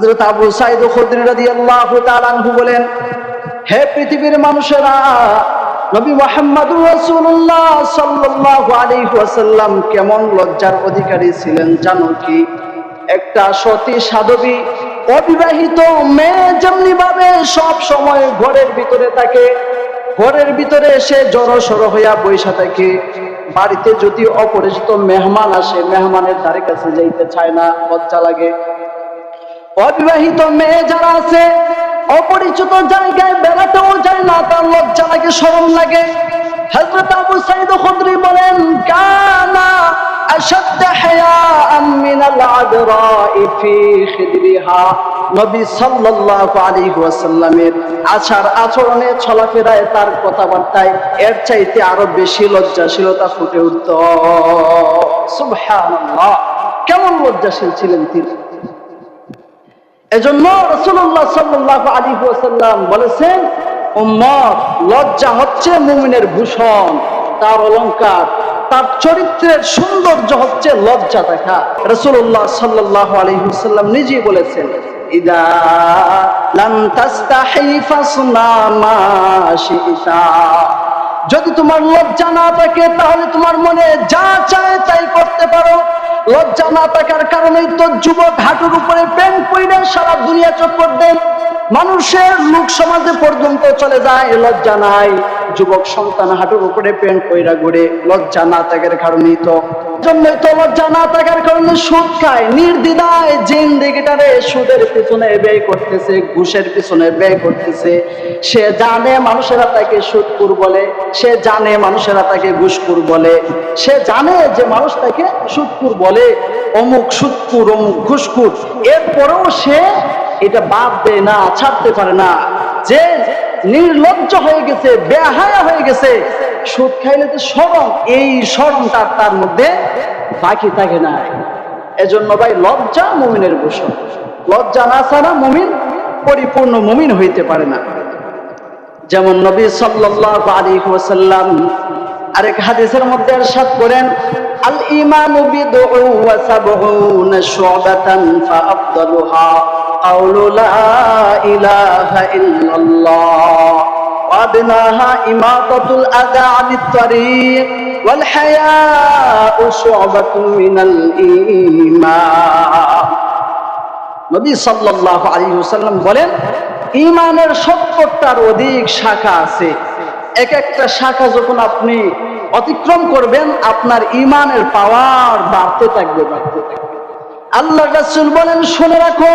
হযরত আবু সাইদ খুদরি রাদিয়াল্লাহু তাআলা বলেন, হে পৃথিবীর মানুষেরা, নবী মুহাম্মদুর রাসূলুল্লাহ সাল্লাল্লাহু আলাইহি ওয়াসাল্লাম কেমন লজ্জার অধিকারী ছিলেন জানো কি? একটা সতী সাধবী অবিবাহিত মেয়ে যেমনি ভাবে সব সময় ঘরের ভিতরে থাকে, ঘরের ভিতরে এসে জড়ো সড়ো হইয়া বৈশা থাকে। বাড়িতে যদি অপরিচিত মেহমান আসে, মেহমানের ধারে কাছে যাইতে চায় না, লজ্জা লাগে। অবিবাহিত মেয়ে যারা আছে, অপরিচিত জায়গায় বেড়াতেও যায় না, তার লজ্জা লাগে, শরম লাগে। হযরত আবু সাইদ বলেন, কানা খিদরিহা। নবী সাল্লাল্লাহু আলাইহি ওয়াসাল্লামের আচার আচরণে চলাফেরায় তার কথাবার্তায় এর চাইতে আরও বেশি লজ্জাশীলতা ফুটে উঠত। সুবহানাল্লাহ, কেমন লজ্জাশীল ছিলেন তিনি? এজন্য রসুল্লাহ সাল্লাহ আলী ওয়াসাল্লাম বলেছেন, উম্মত লজ্জা হচ্ছে মুমিনের ভূষণ, তার অলংকার, তার চরিত্রের সৌন্দর্য হচ্ছে লজ্জা দেখা। রসুল্লাহ সাল্লাহ আলী ওয়াসাল্লাম নিজেই বলেছেন যদি তোমার লজ্জা না থাকে, তাহলে তোমার মনে যা না থাকার কারণেই তো যুবক হাঁটুর উপরে প্যান্ট পইরে সারা দুনিয়া চক্কর দেন মানুষের লোক সমাজে পর্যন্ত চলে যায়, লজ্জা নাই। যুবক সন্তান হাঁটুর উপরে প্যান্ট পইরা ঘুরে, লজ্জা না থাকার কারণেই তো। জন্যই তো লজ্জা না থাকার কারণে সুদ খায় নির্দ্বিধায় জিন্দিগিটারে সুদের পিছনে ব্যয় করতেছে, ঘুষের পিছনে ব্যয় করতেছে। সে জানে মানুষেরা তাকে সুদপুর বলে, সে জানে মানুষেরা তাকে ঘুষপুর বলে। সে জানে যে মানুষ তাকে সুদপুর বলে, অমুক সুদপুর অমুক ঘুষপুর এরপরেও সে এটা বাদ দেয় না, ছাড়তে পারে না। যে নির্লজ্জ হয়ে গেছে, বেহায়া হয়ে গেছে, সুদ খাইলে তো সরম এই সরমটা তার মধ্যে বাকি থাকে না। এজন্য ভাই লজ্জা মুমিনের ভূষণ লজ্জা না ছাড়া মুমিন পরিপূর্ণ মুমিন হইতে পারে না যেমন নবী সাল্লাল্লাহু আলাইহি ওয়াসাল্লাম আরেক হাদিসের মধ্যে ارشاد করেন আল ঈমানু বিদউ ওয়া সাবউনা শু'বাতান ফাআফদালুহা قول لا إله إلا الله وأدناها إماطة الأذى عن الطريق والحياء شعبة من الإيمان নবী সাল্লাল্লাহু আলাইহি ওয়াসাল্লাম বলেন ঈমানের সত্তরটার অধিক শাখা আছে এক একটা শাখা যখন আপনি অতিক্রম করবেন আপনার ঈমানের পাওয়ার বাড়তে থাকবে বাড়তে থাকবে আল্লাহ রাসূল বলেন শুনে রাখো